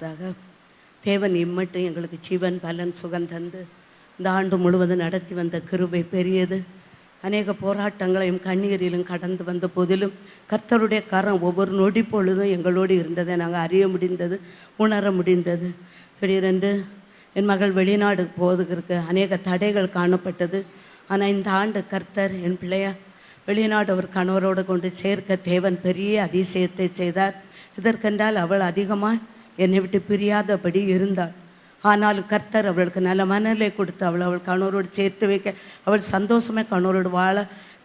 தாக தேவன் இம்மட்டும் எங்களுக்கு ஜீவன் பலன் சுகம் தந்து இந்த ஆண்டு முழுவதும் நடத்தி வந்த கிருபை பெரியது. அநேக போராட்டங்களையும் கண்ணீரிலும் கடந்து வந்த போதிலும் கர்த்தருடைய கரம் ஒவ்வொரு நொடி பொழுதும் எங்களோடு இருந்ததை நாங்கள் அறிய முடிந்தது உணர முடிந்தது. திடீரென்று என் மகள் வெளிநாடு போவதற்கு அநேக தடைகள் காணப்பட்டது. ஆனால் இந்த ஆண்டு கர்த்தர் என் பிள்ளைய வெளிநாடு அவர் கணவரோடு கொண்டு சேர்க்க தேவன் பெரிய அதிசயத்தை செய்தார். இதற்கென்றால் அவள் அதிகமாக என்னை விட்டு பிரியாதபடி இருந்தாள். ஆனால் கர்த்தர் அவளுக்கு நல்ல மனநிலை கொடுத்து அவள் அவள் கணவரோடு சேர்த்து வைக்க அவள் சந்தோஷமே கணவரோடு வாழ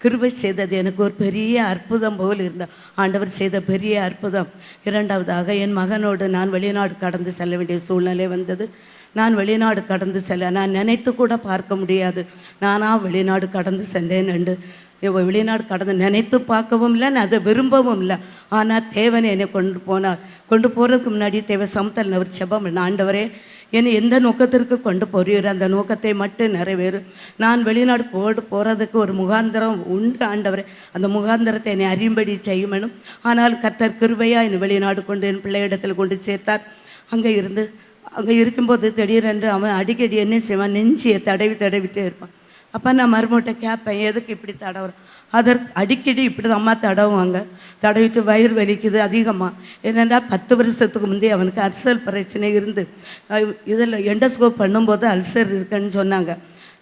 கிருபை செய்தது எனக்கு ஒரு பெரிய அற்புதம் போல் இருந்தார் ஆண்டவர் செய்த பெரிய அற்புதம். இரண்டாவதாக என் மகனோடு நான் வெளிநாடு கடந்து செல்ல வேண்டிய சூழ்நிலை வந்தது. நான் வெளிநாடு கடந்து செல்ல நான் நினைத்து கூட பார்க்க முடியாது. நானாக வெளிநாடு கடந்து சென்றேன் என்று. வெளிநாடு கடந்து நினைத்து பார்க்கவும் இல்லை நான் அதை விரும்பவும் இல்லை. ஆனால் தேவன் என்னை கொண்டு போனார். கொண்டு போகிறதுக்கு முன்னாடி தேவை சமத்தல் அவர் செபம் ஆண்டவரே என்னை எந்த நோக்கத்திற்கு கொண்டு போறீர்? அந்த நோக்கத்தை மட்டும் நிறைவேறும் நான் வெளிநாடு போடு போகிறதுக்கு ஒரு முகாந்திரம் உண்டு ஆண்டவரே. அந்த முகாந்திரத்தை என்னை அறியும்படி செய்யுமெனும். ஆனால் கத்தர் கிருபையா என்னை வெளிநாடு கொண்டு என் பிள்ளையிடத்தில் கொண்டு சேர்த்தார். அங்கே இருந்து அங்கே இருக்கும்போது திடீரென்று அவன் அடிக்கடி என்ன செய்வான்? நெஞ்சியை தடவி தடவிட்டே இருப்பான். அப்போ நான் மருமகிட்ட கேட்பேன் எதுக்கு இப்படி தடவுறோம் அதற்கு அடிக்கடி இப்படி தான் அம்மா தடவுவாங்க. தடவிட்டு வயிறு வலிக்குது அதிகமாக என்னென்னா பத்து வருஷத்துக்கு முந்தைய அவனுக்கு அல்சர் பிரச்சனை இருந்து இதில் எண்டோஸ்கோப் பண்ணும்போது அல்சர் இருக்குன்னு சொன்னாங்க.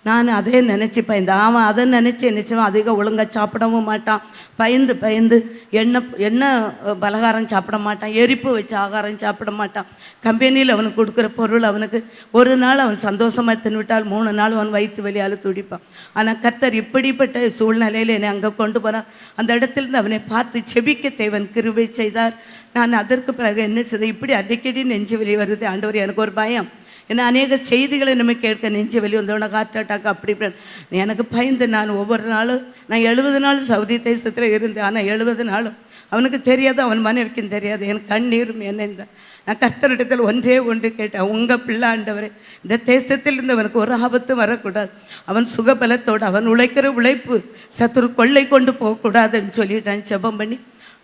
நான் அதே நினச்சி பயந்து அவன் அதை நினச்சி நினச்சவன் அதிகம் ஒழுங்காக சாப்பிடவும் மாட்டான். பயந்து பயந்து எண்ணெய் எண்ணெய் பலகாரம் சாப்பிட மாட்டான். எரிப்பு வச்சு ஆகாரம் சாப்பிட மாட்டான். கம்பெனியில் அவனுக்கு கொடுக்குற பொருள் அவனுக்கு ஒரு நாள் அவன் சந்தோஷமாக தின்னுவிட்டால் மூணு நாள் அவன் வயிற்று வெளியால் துடிப்பான். ஆனால் கர்த்தர் இப்படிப்பட்ட சூழ்நிலையில் என்னை அங்கே கொண்டு போகிறான் அந்த இடத்துலேருந்து அவனை பார்த்து செபிக்க தேவன் கிருபை செய்தார். நான் அதற்கு பிறகு என்ன செய்தேன்? இப்படி அடிக்கடி நெஞ்சு வலி வருது. ஆண்டவர் எனக்கு ஒரு பயம். ஏன்னா அநேக செய்திகளை நம்ம கேட்க நெஞ்சு வெளியே வந்தோடனே ஹார்ட் அட்டாக் அப்படி இப்படி எனக்கு பயந்து நான் ஒவ்வொரு நாளும் நான் எழுபது நாள் சவுதி தேசத்தில் இருந்தேன். ஆனால் எழுபது நாளும் அவனுக்கு தெரியாது அவன் மனைவிக்கும் தெரியாது. என் கண்ணீரும் என்ன இந்த நான் கர்த்தரிடத்தில் ஒன்றே ஒன்று கேட்டேன். உங்கள் பிள்ளை இந்த தேசத்தில் இருந்தவனுக்கு ஒரு ஆபத்தும் வரக்கூடாது. அவன் சுகபலத்தோடு அவன் உழைக்கிற உழைப்பு சத்துரு கொள்ளை கொண்டு போகக்கூடாதுன்னு சொல்லிட்டான். ஜெபம் பண்ணி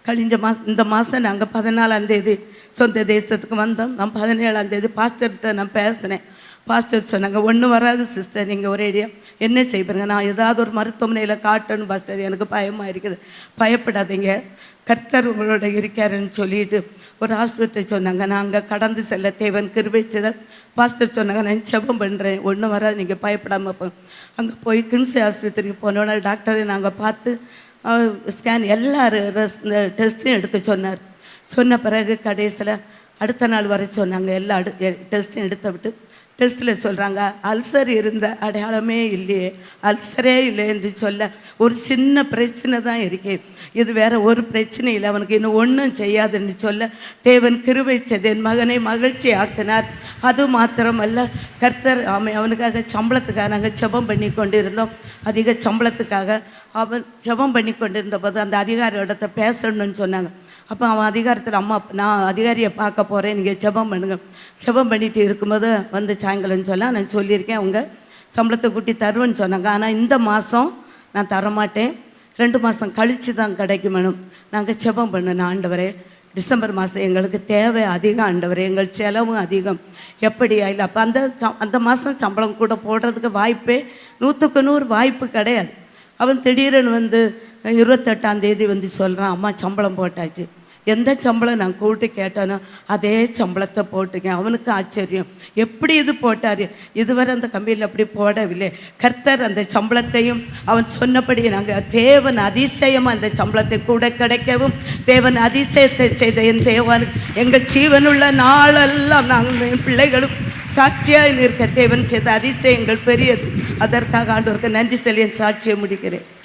கழிஞ்ச மாதம் இந்த மாதம் நாங்கள் பதினாலாம் தேதி சொந்த தேசத்துக்கு வந்தோம். நான் பதினேழாம் தேதி பாஸ்டர்கிட்ட நான் பேசினேன். பாஸ்டர் சொன்னாங்க ஒன்றும் வராது சிஸ்டர் நீங்கள் ஒரேடியா என்ன செய்வீங்க நான் ஏதாவது ஒரு மருத்துவமனையில் காட்டணும் பாஸ்டர் எனக்கு பயமாக இருக்குது. பயப்படாதீங்க. கர்த்தர் உங்களோட இருக்காருன்னு சொல்லிட்டு ஒரு ஆஸ்பத்திரி சொன்னாங்க. நான் அங்கே கடந்து செல்ல தேவன் கிருபிச்சதை பாஸ்டர் சொன்னாங்க. நான் ஜெபம் பண்ணுறேன் ஒன்றும் வராது. நீங்கள் பயப்படாமல் போ அங்கே போய் கிம்சி ஆஸ்பத்திரிக்கு போனோன்னே டாக்டரை நாங்கள் பார்த்து ஸ்கேன் எல்லா டெஸ்ட்டையும் எடுக்க சொன்னார். சொன்ன பிறகு கடைசியில் அடுத்த நாள் வர சொன்னாங்க. எல்லா அடு டெஸ்ட்டையும் எடுத்த விட்டு டெஸ்ட்டில் சொல்கிறாங்க அல்சர் இருந்த அடையாளமே இல்லையே அல்சரே இல்லை என்று சொல்ல ஒரு சின்ன பிரச்சனை தான் இருக்கே. இது வேற ஒரு பிரச்சனை இல்லை. அவனுக்கு இன்னும் ஒன்றும் செய்யாதுன்னு சொல்ல தேவன் கிருபை செய்து என் மகனை மகிழ்ச்சி ஆக்கினார். அது மாத்திரமல்ல கர்த்தர் அவன் அவனுக்காக சம்பளத்துக்காக நாங்கள் செபம் பண்ணி கொண்டு இருந்தோம் அதிக சம்பளத்துக்காக அவன் ஜெபம் பண்ணி கொண்டிருந்த போது அந்த அதிகாரி இடத்த பேசணும்னு சொன்னாங்க. அப்போ அவன் அதிகாரத்தில் அம்மா நான் அதிகாரியை பார்க்க போகிறேன் நீங்கள் ஜெபம் பண்ணுங்க. ஜெபம் பண்ணிட்டு இருக்கும்போது வந்து சாயங்காலம்னு சொல்ல நான் சொல்லியிருக்கேன் அவங்க சம்பளத்தை கூட்டி தருவேன்னு சொன்னாங்க. ஆனால் இந்த மாதம் நான் தரமாட்டேன். ரெண்டு மாதம் கழித்து தான் கிடைக்கும் வேணும் நாங்கள் ஜெபம் பண்ணணும் ஆண்டவரே டிசம்பர் மாதம் எங்களுக்கு தேவை அதிகம் ஆண்டவர் எங்கள் செலவும் அதிகம். எப்படி இல்லை அப்போ அந்த ச- அந்த மாதம் சம்பளம் கூட போடுறதுக்கு வாய்ப்பே நூற்றுக்கு நூறு வாய்ப்பு கிடையாது. அவன் திடீரென்னு வந்து இருபத்தெட்டாம் தேதி வந்து சொல்கிறான் அம்மா சம்பளம் போட்டாச்சு. எந்த சம்பளம் நான் கூப்பிட்டு கேட்டானோ அதே சம்பளத்தை போட்டுக்கேன். அவனுக்கு ஆச்சரியம். எப்படி இது போட்டார்? இதுவரை அந்த கம்பியில் அப்படி போடவில்லை. கர்த்தர் அந்த சம்பளத்தையும் அவன் சொன்னபடி நாங்கள் தேவன் அதிசயமாக அந்த சம்பளத்தை கூட கிடைக்கவும் தேவன் அதிசயத்தை செய்த என் தேவன் எங்கள் ஜீவனுள்ள நாளெல்லாம் நாங்கள் என் பிள்ளைகளும் சாட்சியாக நிற்க தேவன் செய்த அதிசயங்கள் பெரியது. அதற்காக ஆண்டவருக்கு நன்றி சொல்லி என் சாட்சியை முடிக்கிறேன்.